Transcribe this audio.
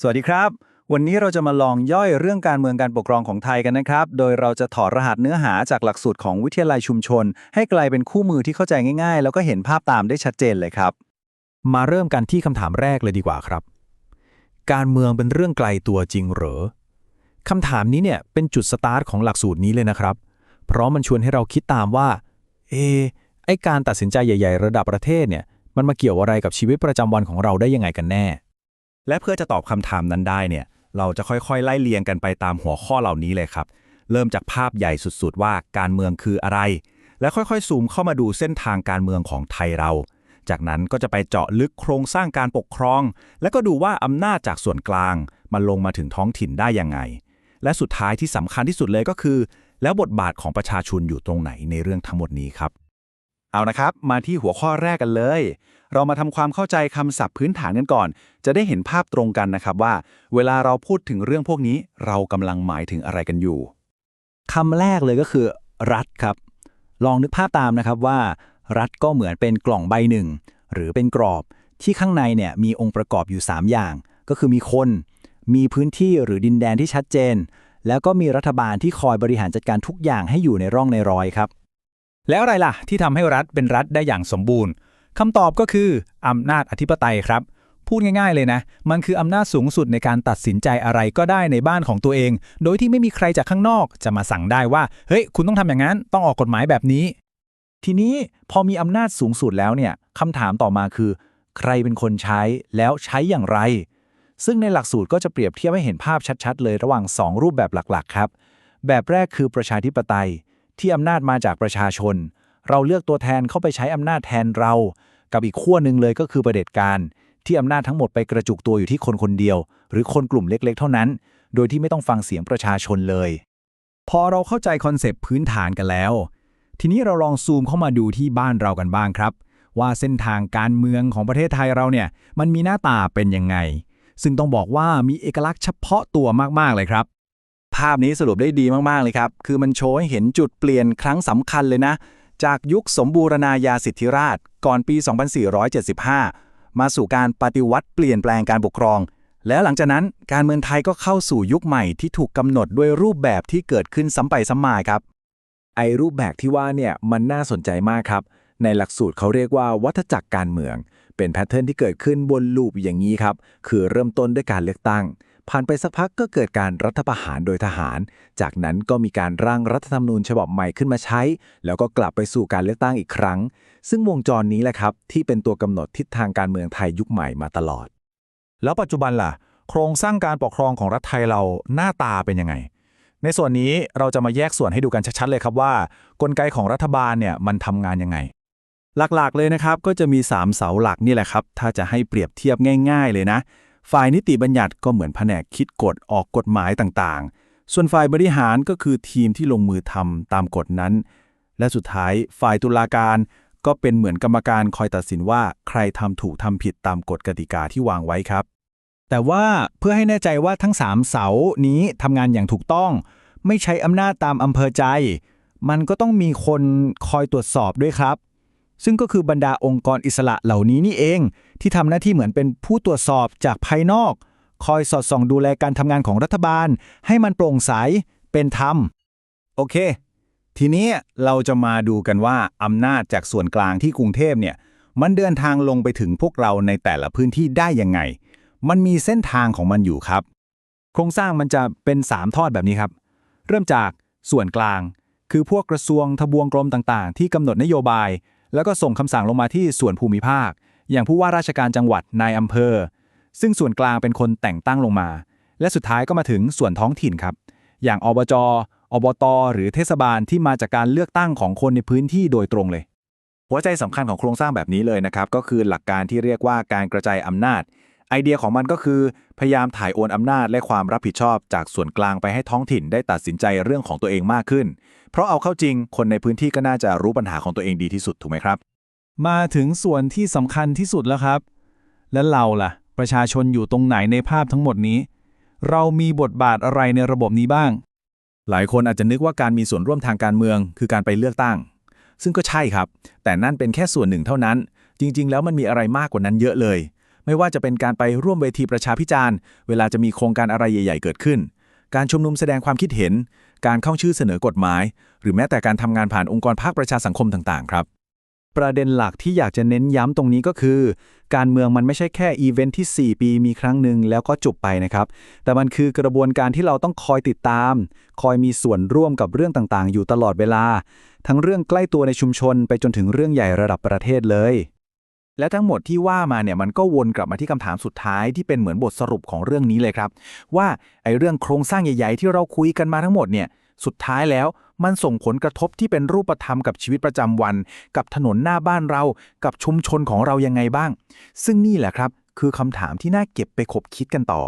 สวัสดีครับ วันนี้เราจะมาลองย่อยเรื่องการเมืองการปกครองของไทยกันนะครับ โดยเราจะถอดรหัสเนื้อหาจากหลักสูตรของวิทยาลัยชุมชน ให้กลายเป็นคู่มือที่เข้าใจง่ายๆ แล้วก็เห็นภาพตามได้ชัดเจนเลยครับ มาเริ่มกันที่คำถามแรกเลยดีกว่าครับ การเมืองเป็นเรื่องไกลตัวจริงเหรอคำถามนี้เนี่ยเป็นจุดสตาร์ทของหลักสูตรนี้เลยนะครับ เพราะมันชวนให้เราคิดตามว่า เอไอการตัดสินใจใหญ่ ๆ ระดับประเทศเนี่ย มันมาเกี่ยวอะไรกับชีวิตประจำวันของเราได้ยังไงกันแน่ และเพื่อจะตอบคำถามนั้นได้เนี่ย เราจะค่อยๆ ไล่เลียงกันไปตามหัวข้อเหล่านี้เลยครับ เริ่มจากภาพใหญ่สุดๆ ว่าการเมืองคืออะไร และค่อยๆ ซูมเข้ามาดูเส้นทางการเมืองของไทยเรา จากนั้นก็จะไปเจาะลึกโครงสร้างการปกครอง แล้วก็ดูว่าอำนาจจากส่วนกลาง มันลงมาถึงท้องถิ่นได้ยังไง และสุดท้ายที่สำคัญที่สุดเลยก็คือ แล้วบทบาทของประชาชนอยู่ตรงไหนในเรื่องทั้งหมดนี้ครับ เอานะครับ มาที่หัวข้อแรกกันเลย เรามาทำความเข้าใจคำศัพท์พื้นฐานกันก่อน จะได้เห็นภาพตรงกันนะครับว่า เวลาเราพูดถึงเรื่องพวกนี้ เรากำลังหมายถึงอะไรกันอยู่คำแรกเลยก็คือ รัฐครับ ลองนึกภาพตามนะครับว่า รัฐก็เหมือนเป็นกล่องใบหนึ่ง หรือเป็นกรอบ ที่ข้างในเนี่ยมีองค์ประกอบอยู่ 3 อย่าง ก็คือมีคน มีพื้นที่หรือดินแดนที่ชัดเจน แล้วก็มีรัฐบาลที่คอยบริหารจัดการทุกอย่างให้อยู่ในร่องในรอยครับ แล้วอะไรล่ะ ที่ทำให้รัฐเป็นรัฐได้อย่างสมบูรณ์คำตอบก็คืออำนาจอธิปไตยครับ พูดง่าย ๆ เลยนะ มันคืออำนาจสูงสุดในการตัดสินใจอะไรก็ได้ในบ้านของตัวเอง โดยที่ไม่มีใครจากข้างนอกจะมาสั่งได้ว่า เฮ้ย คุณต้องทำอย่างนั้น ต้องออกกฎหมายแบบนี้ ทีนี้พอมีอำนาจสูงสุดแล้วเนี่ยคำถามต่อมาคือ ใครเป็นคนใช้แล้วใช้อย่างไร ซึ่งในหลักสูตรก็จะเปรียบเทียบให้เห็นภาพชัด ๆ เลยระหว่าง 2 รูปแบบหลักๆ ครับ แบบแรกคือประชาธิปไตย ที่อำนาจมาจากประชาชน เราเลือกตัวแทนเข้าไปใช้อำนาจแทนเรา กับอีกขั้วหนึ่งเลยก็คือประเผด็จการ ที่อำนาจทั้งหมดไปกระจุกตัวอยู่ที่คนคนเดียว หรือคนกลุ่มเล็กๆ เท่านั้น โดยที่ไม่ต้องฟังเสียงประชาชนเลย พอเราเข้าใจคอนเซปต์พื้นฐานกันแล้ว ทีนี้เราลองซูมเข้ามาดูที่บ้านเรากันบ้างครับ ว่าเส้นทางการเมืองของประเทศไทยเราเนี่ยมันมีหน้าตาเป็นยังไงซึ่งต้องบอกว่ามีเอกลักษณ์เฉพาะตัวมาก ๆ เลยครับ ภาพนี้สรุปได้ดีมาก ๆ เลยครับ คือมันโชว์ให้เห็นจุดเปลี่ยนครั้งสำคัญเลยนะ จากยุคสมบูรณาญาสิทธิราช ก่อนปี 2475 มาสู่การปฏิวัติเปลี่ยนแปลงการปกครอง แล้วหลังจากนั้นการเมืองไทยก็เข้าสู่ยุคใหม่ที่ถูกกำหนดด้วยรูปแบบที่เกิดขึ้นซ้ำไปซ้ำมาครับ ไอรูปแบบที่ว่าเนี่ยมันน่าสนใจมากครับ ในหลักสูตรเขาเรียกว่าวัฏจักรการเมือง เป็นแพทเทิร์นที่เกิดขึ้นบนลูปอย่างนี้ครับ คือเริ่มต้นด้วยการเลือกตั้ง ผ่านไปสักพักก็เกิดการรัฐประหารโดยทหาร จากนั้นก็มีการร่างรัฐธรรมนูญฉบับใหม่ขึ้นมาใช้ แล้วก็กลับไปสู่การเลือกตั้งอีกครั้ง ซึ่งวงจรนี้แหละครับ ที่เป็นตัวกำหนดทิศทางการเมืองไทยยุคใหม่มาตลอด แล้วปัจจุบันล่ะ โครงสร้างการปกครองของรัฐไทยเราหน้าตาเป็นยังไง ในส่วนนี้เราจะมาแยกส่วนให้ดูกันชัดๆเลยครับว่า กลไกของรัฐบาลเนี่ยมันทำงานยังไง หลักๆเลยนะครับก็จะมี 3 เสาหลักนี่แหละครับ ถ้าจะให้เปรียบเทียบง่าย ๆ เลยนะ ฝ่ายนิติบัญญัติก็เหมือนแผนกคิดกฎออกกฎหมายต่างๆ ส่วนฝ่ายบริหารก็คือทีมที่ลงมือทำตามกฎนั้น และสุดท้ายฝ่ายตุลาการก็เป็นเหมือนกรรมการคอยตัดสินว่าใครทำถูกทำผิดตามกฎกติกาที่วางไว้ครับ แต่ว่าเพื่อให้แน่ใจว่าทั้ง 3 เสานี้ทำงานอย่างถูกต้อง ไม่ใช้อำนาจตามอำเภอใจ มันก็ต้องมีคนคอยตรวจสอบด้วยครับ ซึ่งก็คือบรรดาองค์กรอิสระเหล่านี้นี่เอง ที่ทำหน้าที่เหมือนเป็นผู้ตรวจสอบจากภายนอก คอยสอดส่องดูแลการทำงานของรัฐบาล ให้มันโปร่งใสเป็นธรรม โอเค ทีนี้เราจะมาดูกันว่าอำนาจจากส่วนกลางที่กรุงเทพเนี่ยมันเดินทางลงไปถึงพวกเราในแต่ละพื้นที่ได้ยังไง มันมีเส้นทางของมันอยู่ครับ โครงสร้างมันจะเป็น 3 ทอดแบบนี้ครับ เริ่มจากส่วนกลาง คือพวกกระทรวงทบวงกรมต่างๆ ที่กำหนดนโยบาย แล้วก็ส่งคำสั่งลงมาที่ส่วนภูมิภาค อย่างผู้ว่าราชการจังหวัดนายอำเภอ ซึ่งส่วนกลางเป็นคนแต่งตั้งลงมา และสุดท้ายก็มาถึงส่วนท้องถิ่นครับ อย่างอบจ อบต หรือเทศบาลที่มาจากการเลือกตั้งของคนในพื้นที่โดยตรงเลย หัวใจสำคัญของโครงสร้างแบบนี้เลยนะครับ ก็คือหลักการที่เรียกว่าการกระจายอำนาจ ไอเดียของมันก็คือพยายามถ่ายโอนอำนาจและความรับผิดชอบจากส่วนกลางไปให้ท้องถิ่นได้ตัดสินใจเรื่องของตัวเองมากขึ้น เพราะเอาเข้าจริง คนในพื้นที่ก็น่าจะรู้ปัญหาของตัวเองดีที่สุดถูกไหมครับ มาถึงส่วนที่สำคัญที่สุดแล้วครับ และเราล่ะ ประชาชนอยู่ตรงไหนในภาพทั้งหมดนี้ เรามีบทบาทอะไรในระบบนี้บ้าง หลายคนอาจจะนึกว่าการมีส่วนร่วมทางการเมือง คือการไปเลือกตั้ง ซึ่งก็ใช่ครับ แต่นั่นเป็นแค่ส่วนหนึ่งเท่านั้น จริง ๆ แล้วมันมีอะไรมากกว่านั้นเยอะเลย ไม่ว่าจะเป็นการไปร่วมเวทีประชาพิจารณ์ เวลาจะมีโครงการอะไรใหญ่ ๆ เกิดขึ้น การชุมนุมแสดงความคิดเห็น การเข้าชื่อเสนอกฎหมาย หรือแม้แต่การทำงานผ่านองค์กรภาคประชาสังคมต่างๆ ครับ ประเด็นหลักที่อยากจะเน้นย้ำตรงนี้ก็คือ การเมืองมันไม่ใช่แค่อีเวนท์ที่ 4 ปีมีครั้งหนึ่งแล้วก็จบไปนะครับ แต่มันคือกระบวนการที่เราต้องคอยติดตาม คอยมีส่วนร่วมกับเรื่องต่างๆ อยู่ตลอดเวลา ทั้งเรื่องใกล้ตัวในชุมชน ไปจนถึงเรื่องใหญ่ระดับประเทศเลย และทั้งหมดที่ว่ามาเนี่ยมันก็วนกลับมาที่คำถามสุดท้ายที่เป็นเหมือนบทสรุปของเรื่องนี้เลยครับ ว่าไอ้เรื่องโครงสร้างใหญ่ ๆ ที่เราคุยกันมาทั้งหมดเนี่ยสุดท้ายแล้วมันส่งผลกระทบที่เป็นรูปธรรมกับชีวิตประจำวัน กับถนนหน้าบ้านเรา กับชุมชนของเรายังไงบ้าง ซึ่งนี่แหละครับ คือคำถามที่น่าเก็บไปคบคิดกันต่อ